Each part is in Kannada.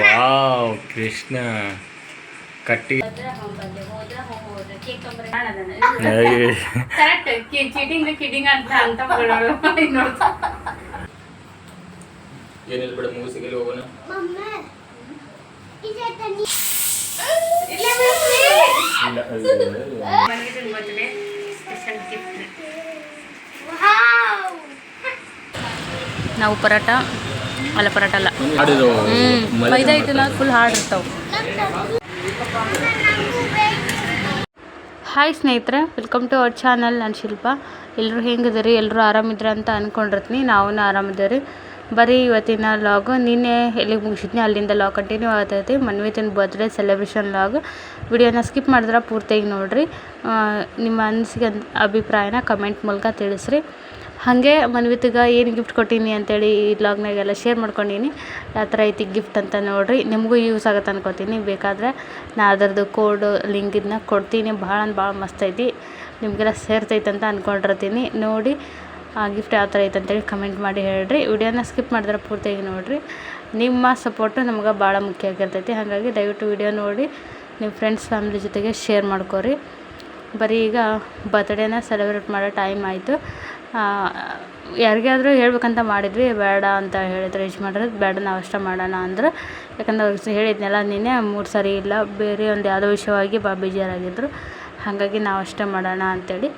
ವಾವ್ ಕೃಷ್ಣ. ಕಟ್ಟಿ ಏನಿಲ್ಲ ಬಿಡ ಮುಗಿಸಿಗೆಲ್ಲಿ ಹೋಗೋಣ. ಸ್ಪೆಷಲ್ ಗಿಫ್ಟ್ ನಾವು ಪರೋಟ ಅಲ್ಲ ಪರೋಟ ಅಲ್ಲ. ಹ್ಞೂ ಮೈದಾ ಹಿಟ್ಟಲ್ಲ ಫುಲ್ ಹಾರ್ಡ್ ಇರ್ತಾವೆ. ಹಾಯ್ ಸ್ನೇಹಿತರೆ ವೆಲ್ಕಮ್ ಟು ಅವರ್ ಚಾನಲ್ ನಾನು ಶಿಲ್ಪ. ಎಲ್ಲರೂ ಹೆಂಗಿದ್ದೀರಿ? ಎಲ್ಲರೂ ಆರಾಮಿದ್ರೆ ಅಂತ ಅಂದ್ಕೊಂಡಿರ್ತೀನಿ ನಾವು ಆರಾಮಿದ್ದೀರಿ ಬರೀ ಇವತ್ತಿನ ಲಾಗು ನಿನ್ನೆ ಎಲ್ಲಿಗೆ ಮುಗಿಸಿದ್ನಿ? ಅಲ್ಲಿಂದ ಲಾಗ್ ಕಂಟಿನ್ಯೂ ಆಗ್ತೈತಿ. ಮನ್ವಿತಿನ ಬರ್ತ್ಡೇ ಸೆಲೆಬ್ರೇಷನ್ ಲಾಗ್ ವಿಡಿಯೋನ ಸ್ಕಿಪ್ ಮಾಡಿದ್ರೆ ಪೂರ್ತಿಯಾಗಿ ನೋಡಿರಿ. ನಿಮ್ಮ ಅನಿಸಿಕೆ ಅಭಿಪ್ರಾಯನ ಕಮೆಂಟ್ ಮೂಲಕ ತಿಳಿಸ್ರಿ. ಹಾಗೆ ಮನ್ವಿತಗೆ ಏನು ಗಿಫ್ಟ್ ಕೊಟ್ಟೀನಿ ಅಂತೇಳಿ ಈ ಲಾಗ್ನಾಗೆಲ್ಲ ಶೇರ್ ಮಾಡ್ಕೊಂಡೀನಿ. ಯಾವ ಥರ ಐತಿ ಗಿಫ್ಟ್ ಅಂತ ನೋಡಿರಿ. ನಿಮಗೂ ಯೂಸ್ ಆಗತ್ತೆ ಅನ್ಕೋತೀನಿ. ಬೇಕಾದರೆ ನಾ ಅದರದ್ದು ಕೋಡ್ ಲಿಂಕ್ ಇದನ್ನ ಕೊಡ್ತೀನಿ. ಭಾಳ ಅಂದ್ರೆ ಭಾಳ ಮಸ್ತ್ ಐತಿ. ನಿಮಗೆಲ್ಲ ಸೇರ್ತೈತೆ ಅಂತ ಅಂದ್ಕೊಂಡಿರ್ತೀನಿ ನೋಡಿ, ಆ ಗಿಫ್ಟ್ ಯಾವ ಥರ ಐತೆ ಅಂತೇಳಿ ಕಮೆಂಟ್ ಮಾಡಿ ಹೇಳ್ರಿ. ವಿಡಿಯೋನ ಸ್ಕಿಪ್ ಮಾಡಿದ್ರೆ ಪೂರ್ತಿಯಾಗಿ ನೋಡಿರಿ. ನಿಮ್ಮ ಸಪೋರ್ಟು ನಮ್ಗೆ ಭಾಳ ಮುಖ್ಯ ಆಗಿರ್ತೈತಿ. ಹಾಗಾಗಿ ದಯವಿಟ್ಟು ವಿಡಿಯೋ ನೋಡಿ. ನಿಮ್ಮ ಫ್ರೆಂಡ್ಸ್ ಫ್ಯಾಮಿಲಿ ಜೊತೆಗೆ ಶೇರ್ ಮಾಡ್ಕೊರಿ. ಬರೀ ಈಗ ಬರ್ತ್ಡೇನ ಸೆಲೆಬ್ರೇಟ್ ಮಾಡೋ ಟೈಮ್ ಆಯಿತು. ಯಾರಿಗಾದರೂ ಹೇಳ್ಬೇಕಂತ ಮಾಡಿದ್ವಿ, ಬೇಡ ಅಂತ ಹೇಳಿದ್ರು ಯಜಮಾನ್ರು, ಬೇಡ ನಾವು ಅಷ್ಟೇ ಮಾಡೋಣ ಅಂದ್ರೆ. ಯಾಕಂದ್ರೆ ಅವ್ರಿಗೆ ಹೇಳಿದ್ನಲ್ಲ ನಿನ್ನೆ, ಮೂರು ಸರಿ ಇಲ್ಲ, ಬೇರೆ ಒಂದು ಯಾವುದೋ ವಿಷಯವಾಗಿ ಬಾ ಬೇಜಾರಾಗಿದ್ದರು ಹಾಗಾಗಿ ನಾವು ಅಷ್ಟೇ ಮಾಡೋಣ ಅಂಥೇಳಿ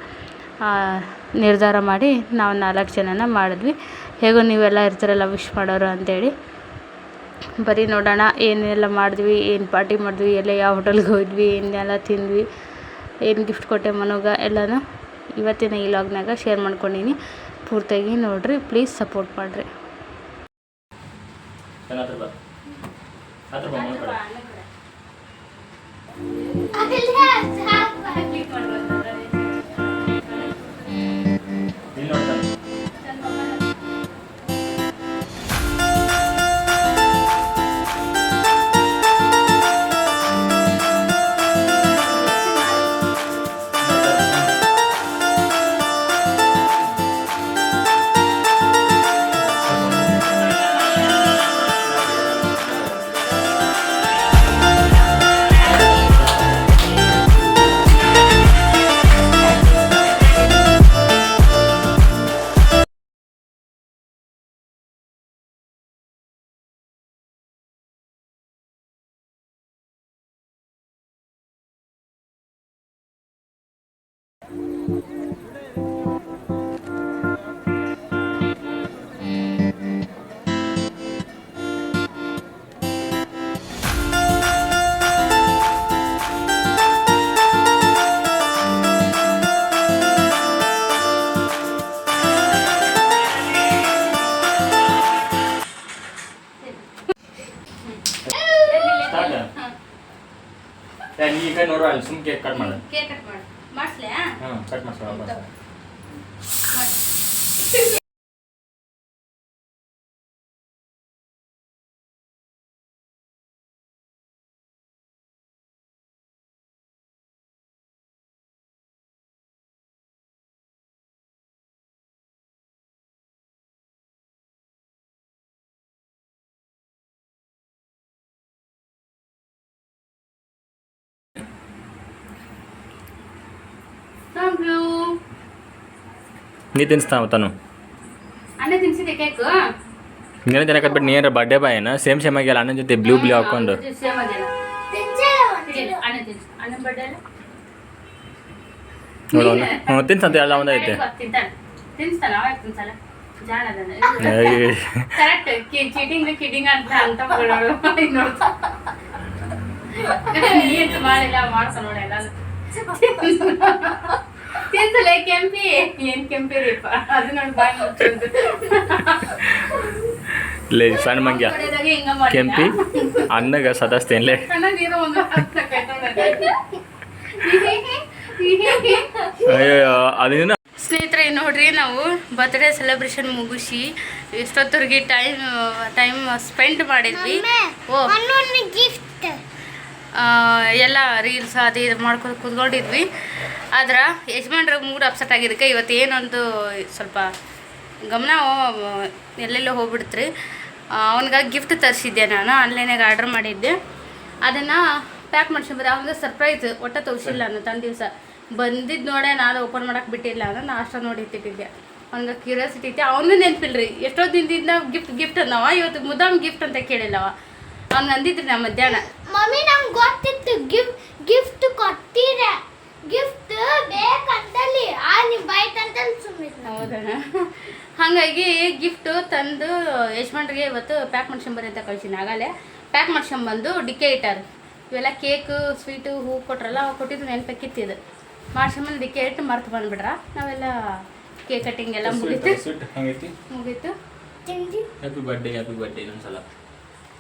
ನಿರ್ಧಾರ ಮಾಡಿ ನಾವು ನಾಲ್ಕು ಜನನ ಮಾಡಿದ್ವಿ. ಹೇಗೋ ನೀವೆಲ್ಲ ಇರ್ತೀರಲ್ಲ ವಿಶ್ ಮಾಡೋರು ಅಂಥೇಳಿ ಬರೀ ನೋಡೋಣ, ಏನೆಲ್ಲ ಮಾಡಿದ್ವಿ, ಏನು ಪಾರ್ಟಿ ಮಾಡಿದ್ವಿ, ಎಲ್ಲ ಯಾವ ಹೋಟೆಲ್ಗೆ ಹೋದ್ವಿ, ಏನೆಲ್ಲ ತಿಂದ್ವಿ, ಏನು ಗಿಫ್ಟ್ ಕೊಟ್ಟೆ ಮನೋಗ, ಎಲ್ಲನೂ ಇವತ್ತಿನ ಈ ಲಾಗ್ನಾಗ ಶೇರ್ ಮಾಡ್ಕೊಂಡೀನಿ. ಪೂರ್ತಿಯಾಗಿ ನೋಡಿರಿ ಪ್ಲೀಸ್ ಸಪೋರ್ಟ್ ಮಾಡಿರಿ. ಹತ್ರ ಯು ನೀ ತಿನ್ಸ್ತಾವ ತಾನು. ಅಣ್ಣ ತಿನ್ಸಿದೆ ಕೇಕ್ ನೀನು ತಿನ್ನಕತ್ ಬಿಟ್ಟು ನೀರ ಬರ್ಡೇ ಬಾಯ್ ಏನ? ಸೇಮ್ ಸೇಮ್ ಆಗಿಲ್ಲ ಅಣ್ಣನ ಜೊತೆ ಬ್ಲೂ ಬ್ಲೂ ಹಾಕೊಂಡು. ಸೇಮ್ ಅಣ್ಣ ತಿನ್ಸು ಅಣ್ಣ ಬರ್ಡೇ ನೋಡೋಣ ಹ್ಞೂ ತಿನ್ಸಂತ ಎಲ್ಲ ಒಂದೈತೆ ತಿನ್ಸ್ತಾನ ತಿನ್ಸಲ್ಲ. ಕರೆಕ್ಟ್ ಚೀಟಿಂಗ್ ಅಂತ ಅಂತ ನೋಡ್ತಾ ಮಾಡಿಲ್ಲ ಮಾಡ್ಸ ನೋಡಿ ಎಲ್ಲ ತಿನ್ಸಲೆ ಕೆಂಪಿ. ಏನ್ ಕೆಂಪಿ ರೀಪ? ಅದು ನನ್ ಬಾಯ್ ಮುಚ್ಚುದು ಲೇ ಸಣ್ಣ ಮಂಗ್ಯ. ಕೆಂಪಿ ಅನ್ನಗ ಸದಸ್ತೇನ್ಲೇ ಅಯ್ಯೋ ಅದೇನ ಸ್ನೇಹಿತರೆ ನೋಡ್ರಿ ನಾವು ಬರ್ತ್ಡೇ ಸೆಲೆಬ್ರೇಷನ್ ಮುಗಿಸಿ ಎಷ್ಟೊತ್ತವರೆಗೆ ಟೈಮ್ ಟೈಮ್ ಸ್ಪೆಂಡ್ ಮಾಡಿದ್ವಿ. ಓ. ಗಿಫ್ಟ್ ಎಲ್ಲ ರೀಲ್ಸ್ ಅದು ಇದು ಮಾಡ್ಕೊಂಡು ಕುತ್ಕೊಂಡಿದ್ವಿ. ಆದ್ರೆ ಯಜಮಾನ್ರಿಗೆ ಮೂಡ್ ಅಪ್ಸೆಟ್ ಆಗಿದ್ದಕ್ಕೆ ಇವತ್ತು ಏನೊಂದು ಸ್ವಲ್ಪ ಗಮನ ಎಲ್ಲೆಲ್ಲೋ ಹೋಗ್ಬಿಡ್ತ್ರಿ. ಅವನಿಗೆ ಗಿಫ್ಟ್ ತರಿಸಿದ್ದೆ ನಾನು ಆನ್ಲೈನಾಗ ಆರ್ಡ್ರ್ ಮಾಡಿದ್ದೆ. ಅದನ್ನು ಪ್ಯಾಕ್ ಮಾಡ್ಸ್ಕೊಂಬರ ಅವನಿಗೆ ಸರ್ಪ್ರೈಸ್ ಒಟ್ಟ ತೋರಿಸಿಲ್ಲ ನಾನು ತಂದು ದಿವಸ. ಬಂದಿದ್ದು ನೋಡೆ ನಾನು ಓಪನ್ ಮಾಡೋಕೆ ಬಿಟ್ಟಿಲ್ಲ ನಾನು ಅಷ್ಟು ನೋಡಿ ಇಟ್ಟಿದ್ದೆ. ಅವ್ನಿಗೆ ಕ್ಯೂರಿಯಾಸಿಟಿ ಐತೆ ಅವನಿಗೆ ನೆನಪಿಲ್ರಿ. ಎಷ್ಟೋ ದಿನದಿಂದ ಗಿಫ್ಟ್ ಗಿಫ್ಟ್ ಅಂದವ ಇವತ್ತು ಮುದ್ದಾಮ್ ಗಿಫ್ಟ್ ಅಂತ ಕೇಳಿಲ್ಲವ. ಅವ್ನು ಅಂದಿದ್ರಿ ನಾ ಮಧ್ಯಾಹ್ನ. ಮಮ್ಮಿ ನಂಗೆ ಗೊತ್ತಿತ್ತು ಗಿಫ್ಟ್ ಗಿಫ್ಟ್ ಕೊಟ್ಟಿರ ಗಿಫ್ಟ್ ಬೇಕಂತಲ್ಲಿ ಆ ನೀವು ಬೈತಂತ ಸುಮ್ಮನೆ ಹೌದಣ್ಣ ಹಾಗಾಗಿ ಗಿಫ್ಟು ತಂದು ಯಜಮಾನ್ರಿಗೆ ಇವತ್ತು ಪ್ಯಾಕ್ ಮಾಡ್ಸ್ಕೊಂಬರಿ ಅಂತ ಕಳ್ಸೀನಿ. ಆಗಲೇ ಪ್ಯಾಕ್ ಮಾಡ್ಸ್ಕೊಂಬಂದು ಡಿಕ್ಕೆ ಇಟ್ಟಾರ. ಇವೆಲ್ಲ ಕೇಕು ಸ್ವೀಟು ಹೂ ಕೊಟ್ರಲ್ಲ ಅವ್ರು ಕೊಟ್ಟಿದ್ದು ನೆನಪಕ್ಕಿತ್ತಿದ್ದು ಮಾಡ್ಸ್ಕೊಂಬಂದು ಡಿಕ್ಕೆ ಇಟ್ಟು ಮರ್ತು ಬಂದ್ಬಿಟ್ರ. ನಾವೆಲ್ಲ ಕೇಕ್ ಕಟ್ಟಿಂಗ್ ಎಲ್ಲ ಮುಗೀತು. ಮುಗೀತು. ಹ್ಯಾಪಿ ಬರ್ಡೇ ಹ್ಯಾಪಿ ಬರ್ಡೇ ಇನ್ನೊಂದ್ಸಲ.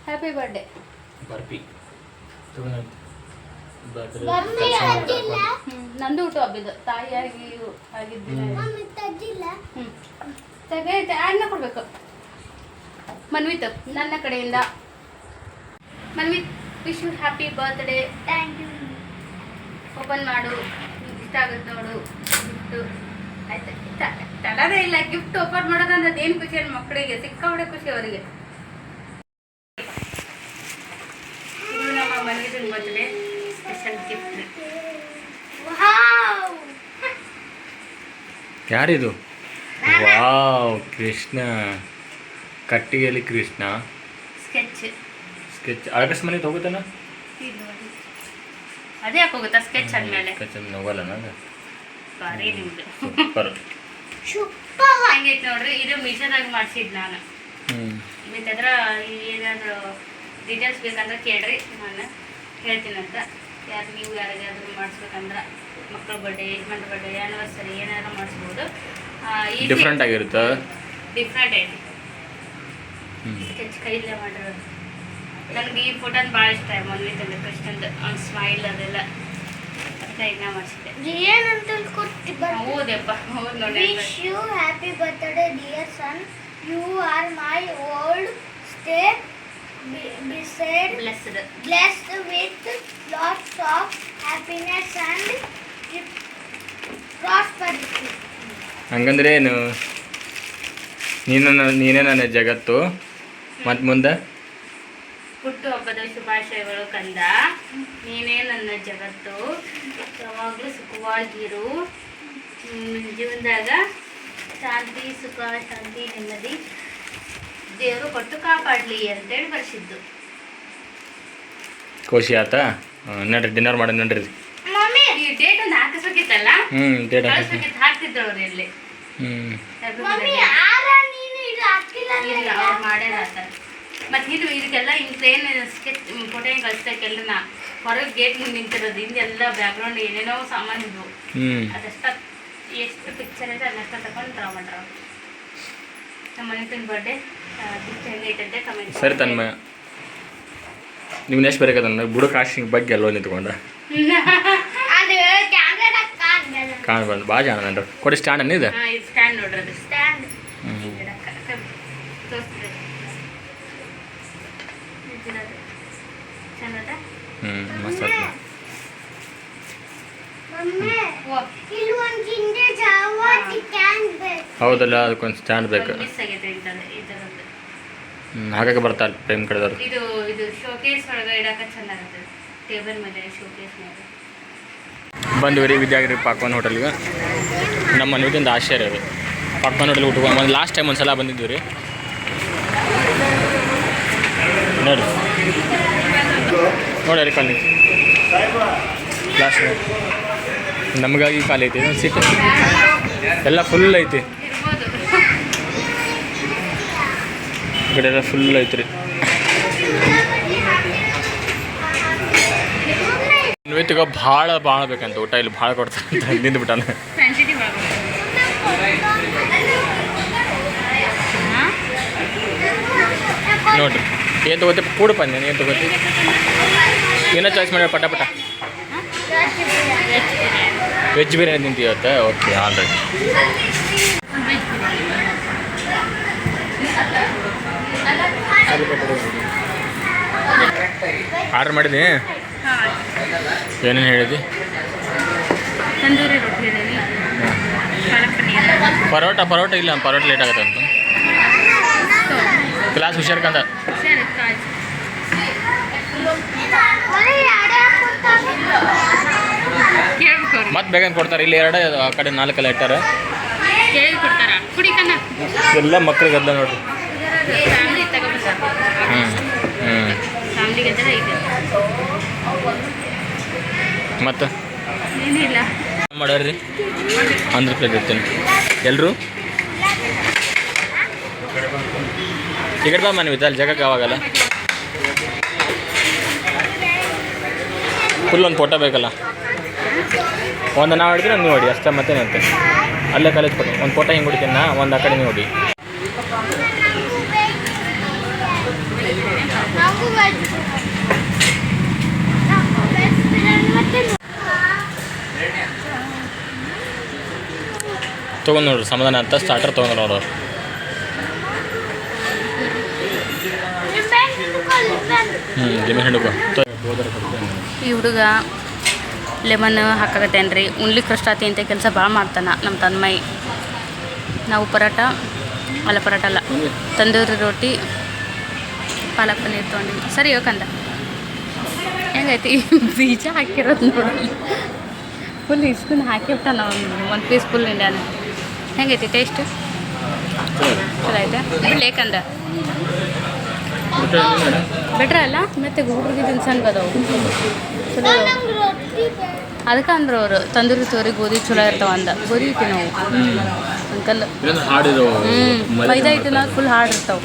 ಹ್ಯಾಪಿ ಬರ್ಡೇ ಬರ್ಪಿ. ನಂದು ಊಟ ಹಬ್ಬಿದ್ದು. ತಾಯಿಯಾಗಿ ಆಗಿದ್ದೀನಿ ಮಮ್ಮಿ ತಜ್ಜಿಲ್ಲ ಹ್ಞೂ ತೆಗೈತೆ ಅನ್ನ ಕೊಡಬೇಕು. ಮನ್ವಿತ್ ನನ್ನ ಕಡೆಯಿಂದ. Manvith wish you happy birthday thank you open ಮಾಡು. ಇಷ್ಟ ಆಗುತ್ತೆ ನೋಡು. ಗಿಫ್ಟು ಆಯ್ತು. ತಡದೇ ಇಲ್ಲ. ಗಿಫ್ಟ್ ಓಪನ್ ಮಾಡೋದಂದ್ರೆ ಏನು ಖುಷಿ ಮಕ್ಕಳಿಗೆ ಸಿಕ್ಕಾಪಟ್ಟೆ ಖುಷಿ ಅವರಿಗೆ. ಯಾರಿದು? ವಾವ್ ಕೃಷ್ಣ. ಕಟ್ಟಿಗೆಯಲ್ಲಿ ಕೃಷ್ಣ. ಸ್ಕೆಚ್ ಸ್ಕೆಚ್ ಅಕಸ್ಮಾತ್ ಹೋಗುತ್ತಾನ? ಅದೇ ಹಾಕೋಗುತ್ತಾ ಸ್ಕೆಚ್ ಆದ್ಮೇಲೆ ಸ್ಕೆಚ್ ಹೋಗಲ್ಲ ನಾನು ಬಾರಿ ನಿಮ್ದು. Super super. ಹಂಗೈತೆ ನೋಡ್ರಿ. ಇದು ಆಗಿ ಮಾಡ್ಸಿದ್ ನಾನು. ಬೇಕಾದ್ರೆ ಏನಾದರೂ ಡೀಟೇಲ್ಸ್ ಬೇಕಂದ್ರೆ ಕೇಳ್ರಿ. ನಾನು ಹೇಳ್ತೀನಂತ. ಯಾರು ನೀವು ಯಾರಿಗಾದ್ರೂ ಮಾಡಿಸ್ಬೇಕಂದ್ರೆ. ಮಕ್ಕಳ ಬರ್ಡೇ ಯಜಮಾನ್ರ ಬರ್ಡೇ ಆ್ಯನಿವರ್ಸರಿ ಏನಾದ್ರು ಮಾಡಿಸ್ಬೋದು. ಡಿಫ್ರೆಂಟ್ ಆಗಿರುತ್ತೆ? ಡಿಫ್ರೆಂಟ್ ಐತಿ ಸ್ಕೆಚ್ ಕೈಲೇ ಮಾಡಿರೋದು. ನನಗೆ ಈ ಫೋಟೋನ ಭಾಳ ಇಷ್ಟ ಮದುವೆ ತಂದೆ ಕೃಷ್ಣಂದು. ಅವ್ನ ಸ್ಮೈಲ್ ಅದೆಲ್ಲ. ಕೈನ ಮಾಡಿಸಿದ್ದೆ. ಏನಂತ ಕೊಟ್ಟಿ ಹೌದಪ್ಪ ಹೌದು ನೋಡಿ wish you happy birthday dear son you are my old stay beside blessed blessed with lots of happiness and. ಹಂಗಂದ್ರೆ ಏನು? ನೀನು ನನ್ನ- ನೀನೇ ನನ್ನ ಜಗತ್ತು. ಮತ್ತು ಮುಂದೆ? ಹುಟ್ಟು ಹಬ್ಬದ ಶುಭಾಶಯಗಳು ಕಂದ. ನೀನೇ ನನ್ನ ಜಗತ್ತು. ಯಾವಾಗಲೂ ಸುಖವಾಗಿರು. ಜೀವನದಾಗ ಶಾಂತಿ ಸುಖ ಶಾಂತಿ ನೆಮ್ಮದಿ. ದೇವರು ಕೊಟ್ಟು ಕಾಪಾಡಲಿ ಅಂತೇಳಿ ಬರ್ಸಿದ್ದು. ಖುಷಿ ಆತಾ. ನಡ್ರಿ ಡಿನ್ನರ್ ಮಾಡಿ ನಡ್ರಿ. ಡೇಟ್ ಒಂದು ಹಾಕಿಸ್ಬೇಕಿತ್ತಲ್ಲ? ಹ್ಮ್ ಡೇಟ್ ಕಳಿಸ್ಬೇಕಿತ್ತು ಹಾಕ್ತಿದ್ರು ಅವ್ರು ಇಲ್ಲಿ. ಹ್ಮ್. mommy, ಆರ ನೀನು ಇದು ಹಾಕಿಲ್ಲ ಇಲ್ಲ ಅವ್ರು ಮಾಡ್ಯಾರ ಆತ ಮತ್ತೆ ಇದು ಇದಕ್ಕೆಲ್ಲ ಹಿಂಗೆ ಪ್ಲೇನ್ ಸ್ಕೆಚ್ ಫೋಟೋ ಹಿಂಗೆ ಕಳಿಸ್ಬೇಕೆಲ್ಲ ಹೊರಗೆ ಗೇಟ್ ಮುಂದೆ ನಿಂತಿರೋದು. ಹಿಂದೆಲ್ಲ ಬ್ಯಾಕ್ಗ್ರೌಂಡ್ ಏನೇನೋ ಸಾಮಾನು ಇದ್ವು. ಅದಷ್ಟ ಎಷ್ಟು ಪಿಕ್ಚರ್ ಐತೆ ಅದನ್ನಷ್ಟ ತಗೊಂಡು ಡ್ರಾ ಮಾಡ್ರ ನಮ್ಮ ಮನೆ ಬರ್ಡೇ ಗಿಫ್ಟ್ ಹೆಂಗೈತಂತೆ ಕಮೆಂಟ್ ಸರಿ ತನ್ಮ ನೀವು ನೆಕ್ಸ್ಟ್ ಬೇಕಾದ್ರೆ ಬುಡ ಕಾಸ್ಟಿಂಗ್ ಬಗ್ಗೆ ಎಲ್ಲೋ ನಿಂತ್ಕೊಂಡ. ಭಾಳ ಜನ ನೋಡ್ರಿ ಕೊಡಿ ಸ್ಟ್ಯಾಂಡ್ ಅನ್ನಿದೆ ಸ್ಟ್ಯಾಂಡ್ ನೋಡ್ರಿ ಅದು. ಸ್ಟ್ಯಾಂಡ್ ಹ್ಞೂ ಮಸ್ತ್ ಹೌದಲ್ಲ ಅದಕ್ಕೊಂದು ಸ್ಟ್ಯಾಂಡ್ ಬೇಕು. ಹ್ಞೂ ಬರ್ತಾರೆ ಟೈಮ್ ಕಡೆದವ್ರು. ಇದು ಇದು ಶೋಕೇಸ್ ಒಳಗೆ ಇಡಕ್ಕೆ ಚೆನ್ನಾಗುತ್ತೆ ಟೇಬಲ್ ಮೇಲೆ ಶೋಕೇಸ್ ಮೇಲೆ. ಬಂದ್ವಿ ರೀ ವಿದ್ಯಾಗಿರಿ ಪಾಕ್ವಾನ್ ಹೋಟೆಲ್ಗೆ ನಮ್ಮ ಮನೆಗಿಂದ ಆಶ್ಚರ್ಯ ಅದು. ಪಾಕ್ವಾನ್ ಹೋಟೆಲ್ ಊಟಕ್ಕೆ ಒಂದು ಲಾಸ್ಟ್ ಟೈಮ್ ಒಂದು ಸಲ ಬಂದಿದ್ವಿ ರೀ. ನೋಡಿರಿ ನೋಡಿ ಕಾಲಿ ಖಾಲಿ ಲಾಸ್ಟ್ ನಮಗಾಗಿ ಖಾಲಿ ಐತಿ ಸೀಟ್ ಎಲ್ಲ ಫುಲ್ ಐತಿ. ಈ ಕಡೆ ಎಲ್ಲ ಫುಲ್ ಐತ್ರಿ. ನೈವೇದ್ಯಗ ಭಾಳ ಭಾಳ ಬೇಕಂತ ಊಟ ಇಲ್ಲಿ ಭಾಳ ಕೊಡ್ತಾರೆ ಅಂತ ನಿಂದ್ಬಿಟ್ಟಾನ ಸೆನ್ಸಿಟಿವ್ ಆಗುತ್ತೆ ಹಾಂ ನೋಡ್ರಿ. ಏನು ತಗೋತಿ? ಕೂಡ ನೀನು ಏನು ತಗೋತಿ? ಏನೋ ಚಾಯ್ಸ್ ಮಾಡಿ ಪಟ ಪಟ. ವೆಜ್ ಬಿರಿಯಾನಿ ಇವತ್ತು ಓಕೆ ಆಲ್ ರೈಟ್ ಆರ್ಡ್ರ್ ಮಾಡಿದ್ನಿ. ಏನೇನು ಹೇಳಿದಿ ತಂದೂರಿ ರೊಟ್ಟಿ ಹೇಳೀನಿ ಪರೋಟ ಪರೋಟ ಇಲ್ಲ ಪರೋಟ ಲೇಟ್ ಆಗುತ್ತೆ ಅಂತ ಕ್ಲಾಸ್ ಹುಷಾರ್ಕಂದ ಮತ್ತೆ ಬೇಗ ಕೊಡ್ತಾರೆ. ಇಲ್ಲಿ ಎರಡ ಆ ಕಡೆ ನಾಲ್ಕೆಲ್ಲ ಇಟ್ಟಾರೆ. ಎಲ್ಲ ಮಕ್ಳಿಗೆ ಅದ ನೋಡ್ರಿ. ಹ್ಞೂ ಹ್ಞೂ ಮತ್ತು? ಮಾಡ್ಯಾರ್ರಿ? ಆಂಧ್ರ ಪ್ಲೇಟ್ ಇರ್ತೀನಿ ಎಲ್ಲರೂ ಟಿಕೆಟ್ ಬಾ ಮನೆ ಅಲ್ಲಿ ಜಾಗಕ್ಕೆ ಆವಾಗಲ್ಲ. ಫುಲ್ ಒಂದು ಫೋಟೋ ಬೇಕಲ್ಲ? ಒಂದು ನಾವು ಹಿಡಿದ್ರೆ ನೀವು ಹೊಡಿ ಅಷ್ಟೇ ಮತ್ತೇನಂತೆ ಅಲ್ಲೇ ಕಾಲೇಜ್ ಒಂದು ಫೋಟೋ ಹಿಂಗೆ ಹೊಡಿತೀನಿ ನಾ ಒಂದು ಆ ಕಡೆ ನೀವು ಹೊಡಿ ನಂಗೂ veg. ನಂಗೂ veg ಬಿರಿಯಾನಿ ಮತ್ತೆ ತೊಗೊಂಡು ನೋಡ್ರಿ ಸಮಾಧಾನ ಅಂತ ಸ್ಟಾರ್ಟರ್ ತೊಗೊಂಡು ನೋಡ್ರಿ ಈ ಹುಡುಗ ಲೆಮನ್ ಹಾಕಾಕತ್ತೇನು ರೀ ಉಣ್ಲಿಕ್ಕೆ ಕಷ್ಟ ಆತಿ ಅಂತ ಕೆಲಸ ಭಾಳ ಮಾಡ್ತಾನೆ ನಮ್ಮ ತನ್ಮೈ. ನಾವು ಪರೋಟ, ಅಲ್ಲ ಪರೋಟ ಅಲ್ಲ, ತಂದೂರಿ ರೋಟಿ, ಪಾಲಕ್ ಪನ್ನೀರ್ ತೊಗೊಂಡಿ ಸರಿ ಯೋಕಂದ ಹೆಂಗೈತಿ? ಬೀಜ ಹಾಕಿರೋದು ನೋಡಿ ಫುಲ್ ಇಸ್ಕೊಂಡು ನಾವು ಒಂದು ಪೀಸ್ ಫುಲ್ ಇಂಡ್ಯಾನ ಹೆಂಗೈತಿ ಟೇಸ್ಟ್ ಚಲೋ ಐತೆ. ಬಿಡ್ಲೇಕಂದ ಬೆಟ್ರ ಅಲ್ಲ? ಮತ್ತೆ ಹುಡುಗರಿಗೆ ತಿನ್ಸಂಗ ಅದಾವು ಚಲೋ. ಅದಕ್ಕೆ ಅಂದ್ರೆ ಅವರು ತಂದೂರಿ ತೋರಿ ಗೋಧಿ ಚಲೋ ಇರ್ತಾವ ಅಂದ. ಗೋಧಿ ಐತಿ ನಾವು. ಅಂಕಲ್. ಹ್ಞೂ ಮೈದಾ ಹಿಟ್ಟಿನ ಫುಲ್ ಹಾರ್ಡ್ ಇರ್ತಾವ.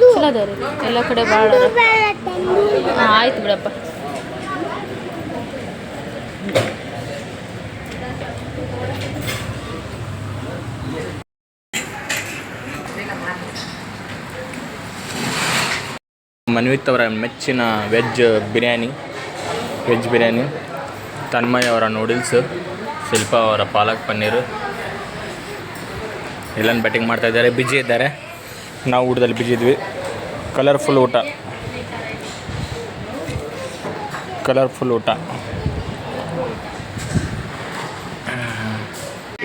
ಚಲೋ ಅದಾವ ರೀ. ಎಲ್ಲ ಕಡೆ ಭಾಳ ಆಯ್ತು ಬಿಡಪ್ಪ. ಮನ್ವಿತ್ ಅವರ ಮೆಚ್ಚಿನ ವೆಜ್ ಬಿರಿಯಾನಿ ವೆಜ್ ಬಿರಿಯಾನಿ. ತನ್ಮಯ್ ಅವರ ನೂಡಲ್ಸ್ ಶಿಲ್ಪ ಅವರ ಪಾಲಕ್ ಪನ್ನೀರ್. ಎಲ್ಲನ ಬ್ಯಾಟಿಂಗ್ ಮಾಡ್ತಾ ಇದ್ದಾರೆ ಬಿಜಿ ಇದ್ದಾರೆ. ನಾವು ಊಟದಲ್ಲಿ ಬಿಜಿ ಇದ್ವಿ. ಕಲರ್ಫುಲ್ ಊಟ. ಕಲರ್ಫುಲ್ ಊಟ.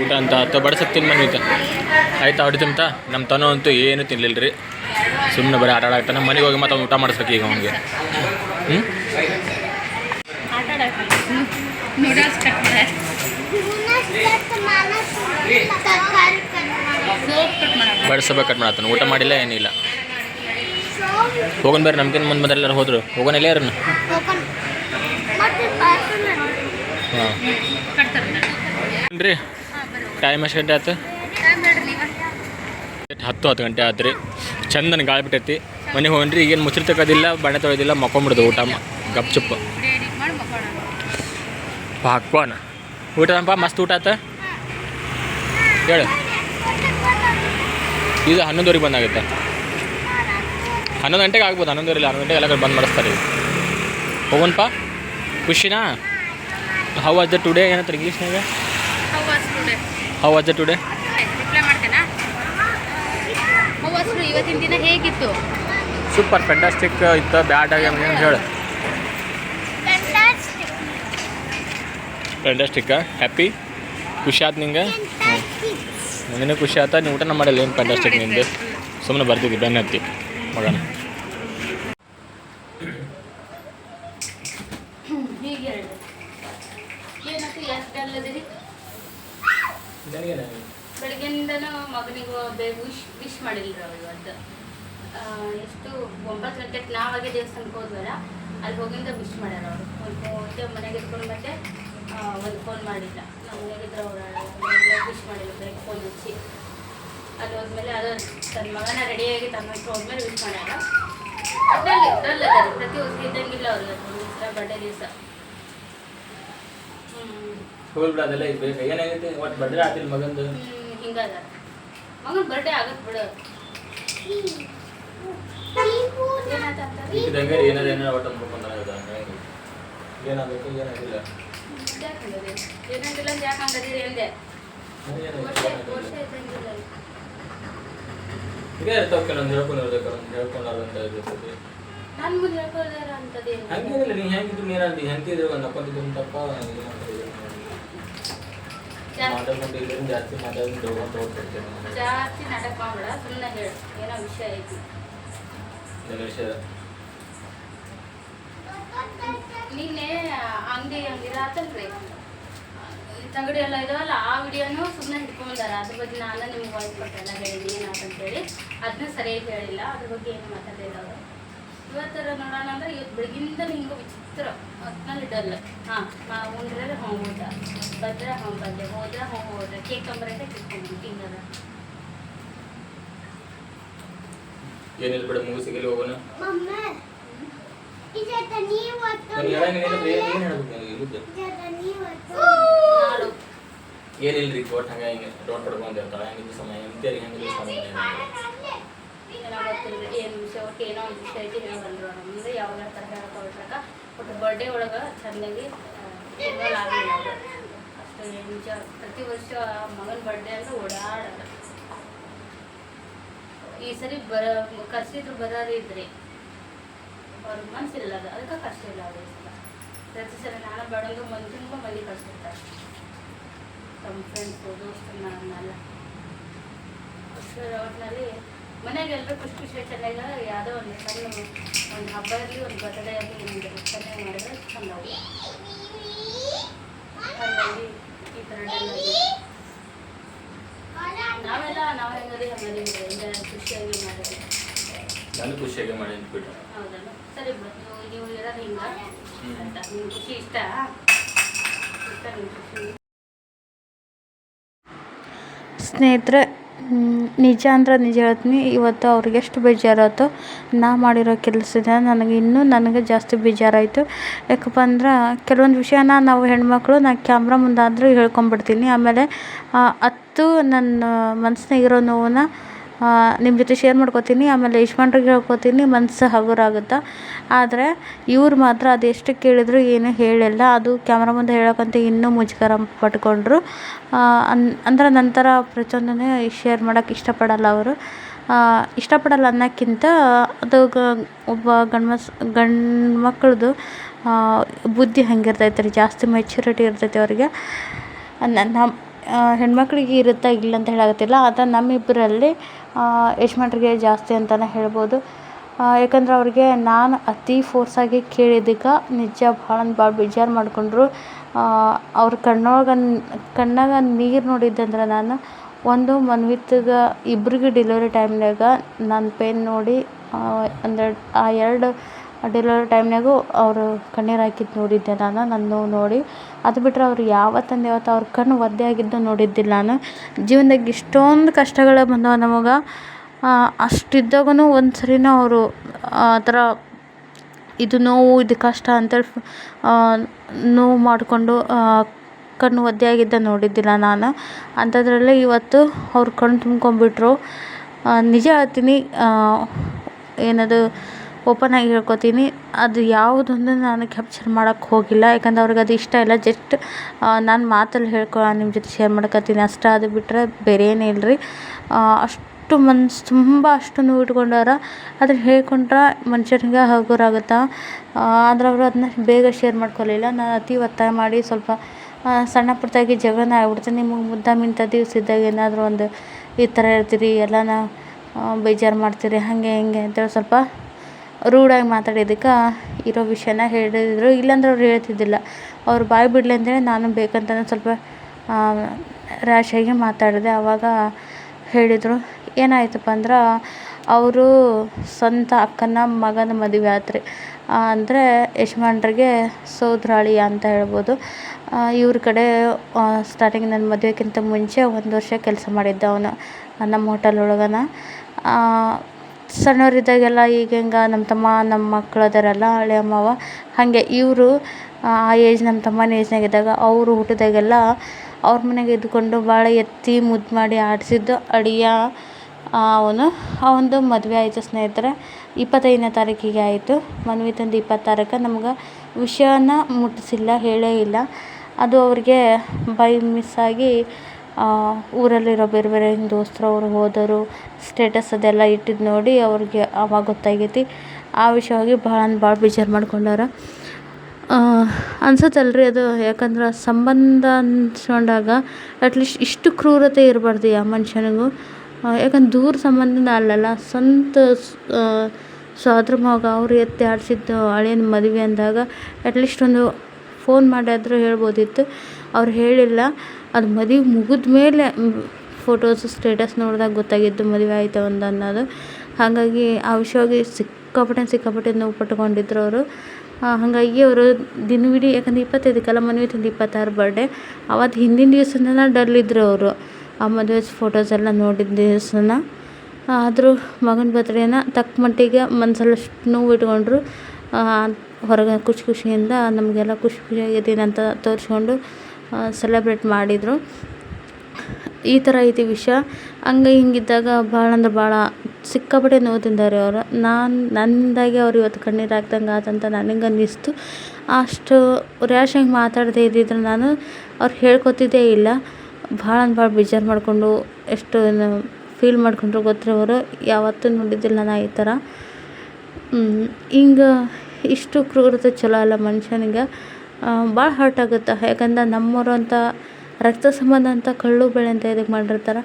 ಊಟ ಅಂತ ಬಡಿಸಕ್ಕೆ ತಿನ್ ಮನ್ವಿತ. ಆಯ್ತಾ ಹೊಡಿತಂತ? ನಮ್ಮ ತನೋ ಅಂತೂ ಏನು ತಿನ್ನಲಿಲ್ಲ ರೀ ಸುಮ್ಮನೆ ಬರೀ ಆಟ ಆಡಾಕ್ತಾನೆ ಮನೆಗೆ ಹೋಗಿ ಮತ್ತೆ ಅವ್ನು ಊಟ ಮಾಡಿಸ್ಬೇಕು ಈಗ ಅವನಿಗೆ. ಹ್ಞೂ ಬಡಿಸಬೇಕು ಕಟ್ ಮಾಡತ್ತಾನೆ ಊಟ ಮಾಡಿಲ್ಲ ಏನಿಲ್ಲ. ಹೋಗನ್ ಹೋಗೋಣ ಬರ್ರಿ ನಮ್ಗೇನು ಮುಂದೆ ಬಂದ್ರೆ ಎಲ್ಲರೂ ಹೋದ್ರು. ಹೋಗೋಣ ಇಲ್ಲ ಯಾರನ್ನ? ಹಾಂ. ರೀ ಟೈಮ್ ಎಷ್ಟು ಗಂಟೆ ಆಯ್ತು ಹತ್ತು ಹತ್ತು ಗಂಟೆ ಆಯ್ತು ರೀ ಚಂದನ ಗಾಳಿ ಬಿಟ್ಟೈತಿ. ಮನೆಗೆ ಹೋಗ್ರಿ ಈಗೇನು ಮುಚ್ಚಿರ್ ತಗೋದಿಲ್ಲ ಬಣ್ಣ ತೊಳೆದಿಲ್ಲ ಮಕ್ಕೊಂಬಿಡ್ದು ಊಟ ಗಪ್ ಚುಪ್ ಊಟ ಊಟದಪ್ಪ ಮಸ್ತ್ ಊಟ ಆತ? ಹೇಳು. ಇದು ಹನ್ನೊಂದುವರೆಗೆ ಬಂದಾಗುತ್ತೆ ಹನ್ನೊಂದು ಗಂಟೆಗೆ ಆಗ್ಬೋದು ಹನ್ನೊಂದುವರೆ ಇಲ್ಲ ಹನ್ನೊಂದು ಗಂಟೆಗೆ ಎಲ್ಲ ಕಡೆ ಬಂದ್ ಮಾಡಿಸ್ತಾರೆ ಹೋಗೋಣಪ್ಪ ಖುಷಿನಾ? ಹೌ ವಾಸ್ ದ ಟುಡೇ ಏನಂತಾರೆ ಇಂಗ್ಲೀಷ್ನಾಗ how was the today reply ಮಾಡ್ತೇನಾ ಇವತ್ತಿನ ದಿನ ಹೇಗಿತ್ತು? ಸೂಪರ್ ಫ್ಯಾಂಟಾಸ್ಟಿಕ್ ಇತ್ತು ಬ್ಯಾಡ್ ಆಗಿ ಅಂತ ಹೇಳು. ಫ್ಯಾಂಟಾಸ್ಟಿಕ್ ಹ್ಯಾಪಿ ಖುಷಿ ಆಯ್ತು ನಿಂಗೆ? ಹ್ಞೂ ನಿನಗೆ ಖುಷಿ ಆಯ್ತಾ ನೀವು ಊಟನ ಮಾಡಲ್ಲ ಏನು ಫ್ಯಾಂಟಾಸ್ಟಿಕ್ ನಿಂದು? ಸುಮ್ಮನೆ ಬರ್ತಿದ್ದೆ ಬೆನ್ನತ್ತಿ ಮಗನ ಹೀಗೆ ಹೇಳಿ ಏನಂತ ಎಷ್ಟು ಅಲ್ಲದಿರಿ ಬೆಳಗ್ಗೆಯಿಂದನೂ ಮಗನಿಗೆ ಬೇಗ ವಿಶ್ ವಿಶ್ ಮಾಡಿಲ್ಲ ಅವ್ರು ಇವತ್ತು ಆ, ಎಷ್ಟು ಒಂಬತ್ತು ದೇವಸ್ಥಾನಕ್ಕೆ ಹೋದ್ವಲ್ಲ ಅಲ್ಲಿ ಹೋಗಿಂದ ವಿಶ್ ಮಾಡ್ಯಾರ ಅವರು. ಒಂದು ಫೋನ್ ಮನೆಗೆ ಇದ್ಕೊಂಡು ಮತ್ತೆ ಒಂದು ಫೋನ್ ಮಾಡಿಲ್ಲ. ನಮ್ಮ ಮನೆಗಿದ್ರೆ ಅವ್ರು ವಿಶ್ ಮಾಡಿಲ್ಲ ಬೇಗ ಫೋನ್ ಹಚ್ಚಿ. ಅಲ್ಲಿ ಹೋದ್ಮೇಲೆ ಅದು ತನ್ನ ಮಗನ ರೆಡಿಯಾಗಿ ತನ್ನ ಹತ್ರ ಹೋದ್ಮೇಲೆ ವಿಶ್ ಮಾಡ್ಯಾರ. ಅದ್ರಲ್ಲಿ ಡಲ್ ಅದಾರ ಪ್ರತಿ ವರ್ಷ ಇದ್ದಂಗಿಲ್ಲ ಅವ್ರಿಗೆ ದಿವಸ ಬರ್ಡೇ ದಿವಸ. ಹ್ಞೂ ಹೋಗ್ಲಿ ಬಿಡು ಅದೆಲ್ಲ ಈಗ ಬೇಕು. ಏನಾಗೈತೆ? ಒಟ್ಟು ಬಡ್ರೆ ಆತಿಲ್ಲ ಮಗಂದು? ಹಿಂಗದ. ಮಗನ ಬರ್ಡೇ ಆಗತ್ ಬಿಡು. ಹೆಂಗೆ ಏನಾದ್ರು ಏನಾರು ಒಟ್ಟು ಅನ್ಕೊಂಡ್ಬಂದ್ರೆ ಏನಾಗಬೇಕು ಏನಾಗಿಲ್ಲ. ಏನಂತಿಲ್ಲ ಅಂತ ಯಾಕೆ ಹಂಗದಿರಿ ಅಂದೆ? ವರ್ಷ ವರ್ಷ ಇದ್ದಂಗಿಲ್ಲ ಇದೇ ಇರ್ತಾವೆ ಕೆಲವೊಂದು ಹೇಳ್ಕೊಂಡು ಇರ್ಬೇಕು ಕೆಲವೊಂದು ಹೇಳ್ಕೊಂಡಾರಂತ ಇರ್ತೈತಿ ನನ್ನ ಮುಂದೆ ಹೇಳ್ಕೊಳ್ದಾರ ಅಂತದೇನು ಹಂಗೇನಿಲ್ಲ ನೀ ಹೆಂಗಿದ್ರು ಹೆಂಗಿದ್ರು ಒಂದು ತಪ್ಪ ಮಾತಾಡ್ಕೊಂಡು ಜಾಸ್ತಿ ಮಾತಾಡ್ಕೊಂಡು ಹೋಗ್ತಿರ್ತೇನೆ ಜಾಸ್ತಿ ನಾಟಕ ಮಾಡಬೇಡ ಸುಮ್ಮನೆ ಹೇಳು. ಏನೋ ವಿಷಯ ಐತಿ. ನಿನ್ನೆ ಅಂಗಡಿ ಆತಲ್ರಿ ತಗಡಿ ಎಲ್ಲ ಇದಾವಲ್ಲ, ಆ ವಿಡಿಯೋನು ಸುಮ್ಮನೆ ಹಿಡ್ಕೊಂಡಾರ. ಅದ್ರ ಬಗ್ಗೆ ನಾನು ನಿಮ್ಗೆ ವಾಯ್ಸ್ ಕೊಟ್ಟೆಲ್ಲ ಹೇಳಿದೆ ಹೇಳಿ ಅದನ್ನ ಸರಿಯಾಗಿ ಹೇಳಿಲ್ಲ. ಅದ್ರ ಬಗ್ಗೆ ಏನು ಮಾತಾಡಿಲ್ಲ ಅವರು ಇವತ್ತರ ನೋಡೋಣ ಅಂದ್ರೆ ಇವತ್ತು ಬೆಳಗಿಂದ ಹಿಂಗೆ ವಿಚಿತ್ರ. ಒಟ್ನಲ್ಲಿ ಡಲ್. ಹಾಂ ಉಂಡ್ರೆ ಹ್ಞೂ ಹೋದ ಬಂದ್ರೆ ಹ್ಞೂ ಬಂದೆ ಹೋದ್ರೆ ಹ್ಞೂ ಹೋದ್ರೆ ಕೇಕ್ ಕಂಬರೈತೆ ಕಿತ್ಕೊಂಡು ಹಿಂಗದ ಏನಿಲ್ಲ ಬಿಡ ಮುಗಿಸಿಗೆಲ್ಲ ಹೋಗೋಣ? ಏನಿಲ್ರಿ ಒಟ್ಟು ಹಂಗೆ ಹಿಂಗೆ ರೋಡ್ ಹೊಡ್ಕೊಂತ ಹೆಂಗಿದ್ದು ಸಮಯ ಎಂತೇರಿ ಹೆಂಗಿದ್ದು ಸಮಯ ಏನೋ? ವಿಷಯ ಒಟ್ಟು ಏನೋ ಒಂದು ವಿಷಯ ಐತಿ ಹೇಳಿ ಬಂದ್ರು ಮುಂದೆ ಯಾವಾಗ ಥರ ಹೇಳಕ್ಕೆ ಹೊರಟಾಗ ಒಟ್ಟು ಬರ್ಡೇ ಒಳಗೆ ಚೆಂದಾಗಿ ಇನ್ವಾಲ್ವ್ ಆಗಲಿಲ್ಲ ಅಷ್ಟು ಪ್ರತಿ ವರ್ಷ ಮಗನ ಬರ್ಡೇ ಅಂದ್ರೆ ಓಡಾಡೋದು. ಈ ಸರಿ ಬರ, ಕರ್ಸಿದ್ರು ಬರೋರು ಇದ್ರಿ ಅವ್ರಿಗೆ ಮನಸ್ಸಿಲ್ಲ ಅದು. ಅದಕ್ಕೆ ಕರ್ಸಿಲ್ಲ ಈ ಸಲ. ಪ್ರತಿ ಸಲ ನಾನು ಬಡೋದು ಮಂದಿ ತುಂಬ ಮಂದಿ ಕಳ್ಸಿರ್ತಾರೆ ತಮ್ಮ ಫ್ರೆಂಡ್ಸು ದೋಸ್ತರನ್ನೆಲ್ಲ ಅಷ್ಟು ಒಟ್ಟಿನಲ್ಲಿ ಮನೆಗೆ ಎಲ್ಲರೂ ಖುಷಿ ಖುಷಿ ಚೆನ್ನಾಗಿ ಯಾವುದೋ ಒಂದು ಸಣ್ಣ ಒಂದು ಹಬ್ಬ ಇರಲಿ, ಒಂದು ಬರ್ತಡೇ ಆಗಲಿ ಒಂದು ಚೆನ್ನಾಗಿ ಮಾಡಿದ್ರೆ ಚಂದ ಅವು. ಹಾಗಾಗಿ ಈ ಥರ ಡಲ್ ಆಗಿ ನಾವೆಲ್ಲ ನಾವು ಹೆಂಗದಿ ಹಂಗದಿ ಎಂಜಾಯ್ ಖುಷಿಯಾಗಿ ಮಾಡಿದ್ವಿ ನಾನು ಖುಷಿಯಾಗಿ ಮಾಡಿ ಬಿಟ್ರು ಹೌದಲ್ಲ ಸರಿ ಬಿಡು ನೀವು ನೀವು ಇರೋದು ಹಿಂಗೆ. ಆಯ್ತಾ? ನಿಮ್ಗೆ ಖುಷಿ ಇಷ್ಟ? ಇಷ್ಟ ನಿಮ್ಗೆ ಖುಷಿ? ಸ್ನೇಹಿತರೆ ನಿಜ ಅಂದ್ರೆ ನಿಜ ಹೇಳ್ತೀನಿ. ಇವತ್ತು ಅವ್ರಿಗೆ ಎಷ್ಟು ಬೇಜಾರಾಯ್ತು ನಾ ಮಾಡಿರೋ ಕೆಲಸದ ನನಗೆ ಇನ್ನೂ ನನಗೆ ಜಾಸ್ತಿ ಬೇಜಾರಾಯಿತು. ಯಾಕಪ್ಪ ಅಂದ್ರೆ ಕೆಲವೊಂದು ವಿಷಯನ ನಾವು ಹೆಣ್ಮಕ್ಳು ನಾ ಕ್ಯಾಮ್ರಾ ಮುಂದಾದರೂ ಹೇಳ್ಕೊಂಬಿಡ್ತೀನಿ. ಆಮೇಲೆ ಅತ್ತು ಹತ್ತು ನನ್ನ ಮನಸ್ಸಿನಾಗಿರೋ ಇರೋ ನೋವನ್ನ ನಿಮ್ಮ ಜೊತೆ ಶೇರ್ ಮಾಡ್ಕೊತೀನಿ. ಆಮೇಲೆ ಯಜಮಾನ್ರಿಗೆ ಹೇಳ್ಕೊತೀನಿ. ಮನಸ್ಸು ಹಗುರಾಗುತ್ತೆ? ಆದರೆ ಇವ್ರು ಮಾತ್ರ ಅದೆಷ್ಟು ಕೇಳಿದ್ರು ಏನೂ ಹೇಳಿಲ್ಲ. ಅದು ಕ್ಯಾಮ್ರಾ ಮುಂದೆ ಹೇಳೋಕ್ಕಂತ ಇನ್ನೂ ಮುಜುಗರ ಪಟ್ಕೊಂಡ್ರು. ಅನ್, ಅಂದ್ರೆ ನಂತರ ಪ್ರತಿಯೊಂದನ್ನೇ ಶೇರ್ ಮಾಡೋಕ್ಕೆ ಇಷ್ಟಪಡಲ್ಲ ಅವರು. ಇಷ್ಟಪಡಲ್ಲ ಅನ್ನೋಕ್ಕಿಂತ ಅದು ಗ, ಒಬ್ಬ ಗಂಡ್ಮಸ್ ಗಂಡು ಮಕ್ಕಳದು ಬುದ್ಧಿ ಹಂಗಿರ್ತೈತೆ ರೀ. ಜಾಸ್ತಿ ಮೆಚುರಿಟಿ ಇರ್ತೈತೆ ಅವರಿಗೆ. ನಮ್ಮ ಹೆಣ್ಮಕ್ಳಿಗೆ ಇರುತ್ತಾ ಇಲ್ಲ ಅಂತ ಹೇಳಾಕತ್ತಿಲ್ಲ ಆದರೆ ನಮ್ಮಿಬ್ಬರಲ್ಲಿ ಯಜಮಾನ್ರಿಗೆ ಜಾಸ್ತಿ ಅಂತಲೇ ಹೇಳ್ಬೋದು. ಯಾಕಂದ್ರೆ ಅವ್ರಿಗೆ ನಾನು ಅತಿ ಫೋರ್ಸಾಗಿ ಕೇಳಿದ್ದಕ್ಕೆ ನಿಜ ಭಾಳ ಅಂದ್ರೆ ಭಾಳ ಬೇಜಾರು ಮಾಡಿಕೊಂಡ್ರು. ಅವ್ರ ಕಣ್ಣೊಳಗೆ ಕಣ್ಣಾಗ ನೀರು ನೋಡಿದ್ದಂದ್ರೆ ನಾನು ಒಂದು ಮನ್ವಿತ್ಗೆ ಇಬ್ರಿಗೆ ಡೆಲಿವರಿ ಟೈಮ್ನಾಗ ನನ್ನ ಪೇನ್ ನೋಡಿ ಅಂದರೆ ಆ, ಎರಡು ಡೆಲಿವರಿ ಟೈಮ್ನಾಗೂ ಅವರು ಕಣ್ಣೀರು ಹಾಕಿದ್ದು ನೋಡಿದ್ದೆ ನಾನು, ನನ್ನ ನೋವು ನೋಡಿ. ಅದು ಬಿಟ್ಟರೆ ಅವ್ರು ಯಾವತ್ತಂದು ಯಾವತ್ತು ಅವ್ರ ಕಣ್ಣು ಒದ್ದೆ ಆಗಿದ್ದು ನೋಡಿದ್ದಿಲ್ಲ ನಾನು. ಜೀವನದಾಗ ಇಷ್ಟೊಂದು ಕಷ್ಟಗಳು ಬಂದವೆ ನಮಗೆ. ಅಷ್ಟಿದ್ದಾಗೂ ಒಂದು ಸರಿನೂ ಅವರು, ಆ, ಥರ ಇದು ನೋವು, ಇದು ಕಷ್ಟ ಅಂತೇಳಿ ನೋವು ಮಾಡಿಕೊಂಡು ಕಣ್ಣು ಒದ್ದೆ ಆಗಿದ್ದ ನೋಡಿದ್ದಿಲ್ಲ ನಾನು. ಅಂಥದ್ರಲ್ಲೇ ಇವತ್ತು ಅವ್ರ ಕಣ್ಣು ತುಂಬ್ಕೊಂಡ್ಬಿಟ್ರು. ನಿಜ ಹೇಳ್ತೀನಿ ಏನದು ಓಪನ್ ಆಗಿ ಹೇಳ್ಕೊತೀನಿ. ಅದು ಯಾವುದೊಂದು ನಾನು ಕ್ಯಾಪ್ಚರ್ ಮಾಡೋಕ್ಕೆ ಹೋಗಿಲ್ಲ. ಯಾಕಂದ್ರೆ ಅವ್ರಿಗೆ ಅದು ಇಷ್ಟ ಇಲ್ಲ. ಜಸ್ಟ್ ನಾನು ಮಾತಲ್ಲಿ ಹೇಳ್ಕೊ ನಿಮ್ಮ ಜೊತೆ ಶೇರ್ ಮಾಡ್ಕೊತೀನಿ. ಅಷ್ಟೇ ಅದು ಬಿಟ್ಟರೆ ಬೇರೆ ಏನೂ ಇಲ್ಲ ರೀ ಅಷ್ಟು ಮನ್ಸು, ತುಂಬ ಅಷ್ಟು ನೋವು ಇಟ್ಕೊಂಡಾರ ಅದನ್ನ ಹೇಳ್ಕೊಂಡ್ರೆ ಮನುಷ್ಯನಿಗೆ ಹಗುರಾಗುತ್ತೆ? ಆದ್ರೆ ಅವರು ಅದನ್ನ ಬೇಗ ಶೇರ್ ಮಾಡ್ಕೊಳ್ಳಿಲ್ಲ ನಾನು ಅತಿ ಒತ್ತಾಯ ಮಾಡಿ ಸ್ವಲ್ಪ ಸಣ್ಣ ಪುಟ್ಟದಾಗಿ ಜಗಳನ ಆಗ್ಬಿಡ್ತೀನಿ ನಿಮಗೆ ಮುದ್ದಾಮ್ ಇಂಥ ದಿವ್ಸ ಇದ್ದಾಗ ಏನಾದರೂ ಒಂದು ಈ ಥರ ಇರ್ತೀರಿ. ಎಲ್ಲನ ಬೇಜಾರು ಮಾಡ್ತೀರಿ. ಹಾಗೆ ಹಿಂಗೆ ಅಂತೇಳಿ ಸ್ವಲ್ಪ ರೂಡಾಗಿ ಮಾತಾಡಿದ್ದಕ್ಕೆ ಇರೋ ವಿಷಯನ ಹೇಳಿದ್ರು. ಇಲ್ಲಾಂದ್ರೆ ಅವ್ರು ಹೇಳ್ತಿದ್ದಿಲ್ಲ. ಅವ್ರು ಬಾಯಿ ಬಿಡಲಿ ಅಂತೇಳಿ ನಾನು ಬೇಕಂತಲೇ ಸ್ವಲ್ಪ ರ್ಯಾಶಾಗಿ ಮಾತಾಡಿದೆ. ಆವಾಗ ಹೇಳಿದರು. ಏನಾಯಿತಪ್ಪ ಅಂದ್ರೆ, ಅವರು ಸ್ವಂತ ಅಕ್ಕನ ಮಗನ ಮದುವೆ ಆತ್ರಿ. ಅಂದರೆ ಯಜಮಾನ್ರಿಗೆ ಸೋದರಾಳಿ ಅಂತ ಹೇಳ್ಬೋದು. ಇವ್ರ ಕಡೆ ಸ್ಟಾರ್ಟಿಂಗ್ ನನ್ನ ಮದುವೆಗಿಂತ ಮುಂಚೆ ಒಂದು ವರ್ಷ ಕೆಲಸ ಮಾಡಿದ್ದ ಅವನು, ನಮ್ಮ ಹೋಟೆಲ್ ಒಳಗನ. ಸಣ್ಣವರಿದ್ದಾಗೆಲ್ಲ ಈಗ ಹೆಂಗೆ ನಮ್ಮ ತಮ್ಮ, ನಮ್ಮ ಮಕ್ಳು ಅದಾರಲ್ಲ ಅಳಿಯ ಮಾವ ಹಾಗೆ ಇವರು, ಆ ಏಜ್ ನಮ್ಮ ತಮ್ಮನ ಏಜ್ನಾಗ ಇದ್ದಾಗ ಅವರು ಹುಟ್ಟಿದಾಗೆಲ್ಲ ಅವ್ರ ಮನೆಗೆ ಇದ್ದುಕೊಂಡು ಭಾಳ ಎತ್ತಿ ಮುದ್ದು ಮಾಡಿ ಆಡಿಸಿದ್ದು ಅಡಿಯ ಅವನು ಅವನದು ಮದುವೆ ಆಯಿತು ಸ್ನೇಹಿತರೆ. ಇಪ್ಪತ್ತೈದನೇ ತಾರೀಕಿಗೆ ಆಯಿತು. ಮನ್ವಿತಂದು ಇಪ್ಪತ್ತಾರಕ್ಕೆ. ನಮ್ಗೆ ವಿಷಯನ ಮುಟ್ಟಿಸಿಲ್ಲ ಹೇಳೇ ಇಲ್ಲ. ಅದು ಅವ್ರಿಗೆ ಬೈ ಮಿಸ್ಸಾಗಿ ಊರಲ್ಲಿರೋ ಬೇರೆ ಬೇರೆ ದೋಸ್ತರು ಅವರು ಹೋದರು ಸ್ಟೇಟಸ್ ಅದೆಲ್ಲ ಇಟ್ಟಿದ್ದು ನೋಡಿ ಅವ್ರಿಗೆ ಆವಾಗ ಗೊತ್ತಾಗೈತಿ. ಆ ವಿಷಯವಾಗಿ ಭಾಳ ಭಾಳ ಬೇಜಾರು ಮಾಡ್ಕೊಂಡಾರ ಅನ್ಸುತ್ತಲ್ರಿ ಅದು, ಯಾಕಂದ್ರೆ ಸಂಬಂಧ ಅನ್ಸ್ಕೊಂಡಾಗ ಅಟ್ಲೀಸ್ಟ್ ಇಷ್ಟು ಕ್ರೂರತೆ ಇರಬಾರ್ದು ಯಾವ ಮನುಷ್ಯನಿಗೂ. ಯಾಕಂದ್ರೆ ದೂರ ಸಂಬಂಧ ಅಲ್ಲಲ್ಲ, ಸ್ವಂತ ಸೋದರ ಮಗ ಅವ್ರು ಎತ್ತಿ ಆಡಿಸಿದ್ದು ಅಳಿಯನ ಮದುವೆ ಅಂದಾಗ ಅಟ್ಲೀಸ್ಟ್ ಒಂದು ಫೋನ್ ಮಾಡಿಯಾದರೂ ಹೇಳ್ಬೋದಿತ್ತು. ಅವ್ರು ಹೇಳಿಲ್ಲ. ಅದು ಮದುವೆ ಮುಗಿದ ಮೇಲೆ ಫೋಟೋಸ್, ಸ್ಟೇಟಸ್ ನೋಡಿದಾಗ ಗೊತ್ತಾಗಿದ್ದು ಮದುವೆ ಆಯಿತು ಒಂದು ಅನ್ನೋದು. ಹಾಗಾಗಿ ಆ ವಿಷಯವಾಗಿ ಸಿಕ್ಕಾಪಟ್ಟೆ ಸಿಕ್ಕಾಪಟ್ಟೆ ನೋವು ಪಟ್ಕೊಂಡಿದ್ರು ಅವರು. ಹಾಗಾಗಿ ಅವರು ದಿನವಿಡೀ ಯಾಕಂದ್ರೆ ಇಪ್ಪತ್ತೈದಕ್ಕೆಲ್ಲ ಮದುವೆ ತಿಂದು ಇಪ್ಪತ್ತಾರು ಬರ್ಡೇ ಅವತ್ತು ಹಿಂದಿನ ದಿವ್ಸದಿಂದ ಡಲ್ ಇದ್ದರು ಅವರು. ಆ ಮದುವೆ ಫೋಟೋಸ್ ಎಲ್ಲ ನೋಡಿದ ದಿವಸನ. ಆದರೂ ಮಗನ ಬರ್ತಡೇನ ತಕ್ಕ ಮಟ್ಟಿಗೆ ಮನ್ಸಲ್ಲಿ ನೋವು ಇಟ್ಕೊಂಡ್ರು. ಹೊರಗೆ ಖುಷಿ ಖುಷಿಯಿಂದ ನಮಗೆಲ್ಲ ಖುಷಿ ಖುಷಿಯಾಗಿದ್ದೀನಿ ಅಂತ ತೋರಿಸ್ಕೊಂಡು ಸೆಲೆಬ್ರೇಟ್ ಮಾಡಿದರು. ಈ ಥರ ಐತಿ ವಿಷಯ. ಹಂಗೆ ಹಿಂಗಿದ್ದಾಗ ಭಾಳ ಅಂದ್ರೆ ಭಾಳ ಸಿಕ್ಕಾಪಟ್ಟೆ ನೋವು ತಿಂದಾರೆ ಅವರು. ನಾನು ನನ್ನಿಂದಾಗಿ ಅವ್ರು ಇವತ್ತು ಕಣ್ಣೀರು ಹಾಕ್ದಂಗೆ ಆತಂತ ನನಗೆ ಅನ್ನಿಸ್ತು. ಅಷ್ಟು ರ್ಯಾಶಾಗಿ ಮಾತಾಡದೇ ಇದ್ದಿದ್ರೆ ನಾನು ಅವ್ರು ಹೇಳ್ಕೊತಿದ್ದೇ ಇಲ್ಲ. ಭಾಳ ಅಂದ್ರೆ ಭಾಳ ಬೇಜಾರು ಮಾಡಿಕೊಂಡು ಎಷ್ಟು ಫೀಲ್ ಮಾಡ್ಕೊಂಡ್ರು ಗೊತ್ತಿರೋರು ಅವರು. ಯಾವತ್ತೂ ನೋಡಿದ್ದಿಲ್ಲ ನಾನು ಈ ಥರ ಹಿಂಗೆ ಇಷ್ಟು ಕ್ರೂರತೆ ಚಲೋ ಅಲ್ಲ ಮನುಷ್ಯನಿಗೆ. ಭಾಳ ಹರ್ಟ್ ಆಗುತ್ತೆ. ಯಾಕಂದ್ರೆ ನಮ್ಮವರು ಅಂತ ರಕ್ತ ಸಂಬಂಧ ಅಂತ ಕಳ್ಳು ಬೆಳೆ ಅಂತ ಇದಕ್ಕೆ ಮಾಡಿರ್ತಾರೆ.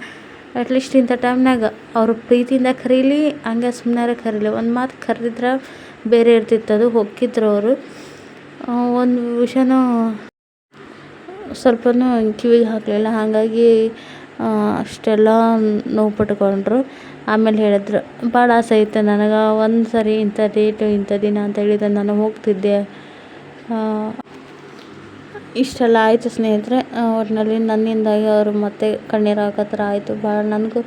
ಅಟ್ಲೀಸ್ಟ್ ಇಂಥ ಟೈಮ್ನಾಗ ಅವರು ಪ್ರೀತಿಯಿಂದ ಕರೀಲಿ, ಹಂಗೆ ಸುಮ್ಮನಾರ ಕರೀಲಿ. ಒಂದು ಮಾತು ಕರೆದಿದ್ರೆ ಬೇರೆ ಇರ್ತಿತ್ತು. ಅದು ಹೊಕ್ಕಿದ್ರು ಅವರು. ಒಂದು ವಿಷಯನೂ ಸ್ವಲ್ಪನೂ ಕಿವಿಗೆ ಹಾಕಲಿಲ್ಲ. ಹಾಗಾಗಿ ಅಷ್ಟೆಲ್ಲ ನೋವು ಪಟ್ಕೊಂಡ್ರು. ಆಮೇಲೆ ಹೇಳಿದ್ರು, ಭಾಳ ಆಸೆ ಇತ್ತು ನನಗೆ. ಒಂದು ಸರಿ ಇಂಥ ಡೇಟು ಇಂಥ ದಿನ ಅಂತ ಹೇಳಿದ್ರೆ ನಾನು ಹೋಗ್ತಿದ್ದೆ. ಇಷ್ಟೆಲ್ಲ ಆಯಿತು ಸ್ನೇಹಿತರೆ ಒಟ್ಟಿನಲ್ಲಿ ನನ್ನಿಂದಾಗಿ ಅವರು ಮತ್ತೆ ಕಣ್ಣೀರು ಹಾಕೋ ಥರ ಆಯಿತು. ಭಾಳ ನನಗೂ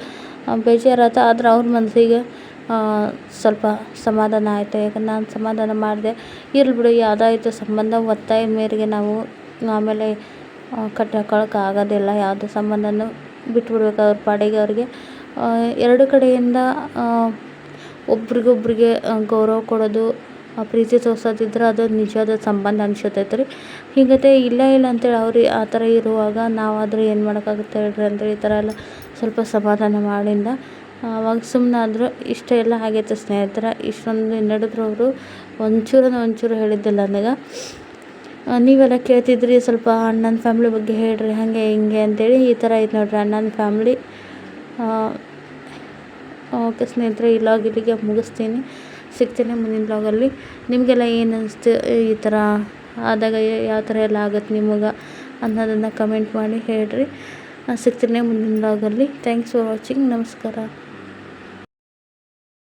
ಬೇಜಾರಾಯ್ತು, ಆದ್ರೆ ಅವ್ರ ಮನಸ್ಸಿಗೆ ಸ್ವಲ್ಪ ಸಮಾಧಾನ ಆಯಿತು. ಯಾಕಂದ್ರೆ ನಾನು ಸಮಾಧಾನ ಮಾಡಿದೆ, ಇರ್ಲಿ ಬಿಡು, ಯಾವುದಾಯ್ತು ಸಂಬಂಧ, ಒತ್ತಾಯ ಮೇರೆಗೆ ನಾವು ಆಮೇಲೆ ಕಟ್ಟಿ ಹಾಕೊಳಕ್ಕೆ ಆಗೋದಿಲ್ಲ. ಯಾವುದೇ ಸಂಬಂಧನೂ ಬಿಟ್ಬಿಡ್ಬೇಕು ಅವ್ರ ಪಾಡಿಗೆ ಅವ್ರಿಗೆ. ಎರಡು ಕಡೆಯಿಂದ ಒಬ್ರಿಗೊಬ್ರಿಗೆ ಗೌರವ ಕೊಡೋದು ಪ್ರೀತಿ ತೋರ್ಸೋದಿದ್ರೆ ಅದು ನಿಜವಾದ ಸಂಬಂಧ ಅನ್ಸತೈತೆ ರೀ ಹಿಂಗತೆ ಇಲ್ಲ ಇಲ್ಲ ಅಂತೇಳಿ ಅವ್ರು ಆ ಥರ ಇರುವಾಗ ನಾವಾದರೂ ಏನು ಮಾಡೋಕ್ಕಾಗುತ್ತೆ ಹೇಳ್ರಿ ಅಂತೇಳಿ ಈ ಥರ ಎಲ್ಲ ಸ್ವಲ್ಪ ಸಮಾಧಾನ ಮಾಡಿಂದ ಅವಾಗ ಸುಮ್ಮನಾದ್ರು ಇಷ್ಟ ಎಲ್ಲ ಆಗೈತೆ ಸ್ನೇಹಿತರ. ಇಷ್ಟೊಂದು ನಡೆದ್ರು ಅವರು ಒಂಚೂರು ಒಂಚೂರು ಹೇಳಿದ್ದಿಲ್ಲ ನನಗೆ ನೀವೆಲ್ಲ ಕೇಳ್ತಿದ್ರಿ ಸ್ವಲ್ಪ ಅಣ್ಣನ ಫ್ಯಾಮ್ಲಿ ಬಗ್ಗೆ ಹೇಳ್ರಿ, ಹಾಗೆ, ಹಿಂಗೆ ಅಂತೇಳಿ ಈ ಥರ ಐತೆ ನೋಡ್ರಿ ಅಣ್ಣನ ಫ್ಯಾಮ್ಲಿ ಓಕೆ ಸ್ನೇಹಿತರೆ ಇಲ್ಲಿಗೆ ಮುಗಿಸ್ತೀನಿ. ಸಿಗ್ತೀನಿ ಮುಂದಿನ ಲಾಗಲ್ಲಿ ನಿಮಗೆಲ್ಲ ಏನು ಅನ್ನಿಸ್ತು ಈ ಥರ ಆದಾಗ ಯಾವ ಥರ ಎಲ್ಲ ಆಗುತ್ತೆ ನಿಮಗೆ ಅನ್ನೋದನ್ನು ಕಮೆಂಟ್ ಮಾಡಿ ಹೇಳಿರಿ. ಸಿಗ್ತೀನಿ ಮುಂದಿನ ಲಾಗಲ್ಲಿ ಥ್ಯಾಂಕ್ಸ್ ಫಾರ್ ವಾಚಿಂಗ್ ನಮಸ್ಕಾರ.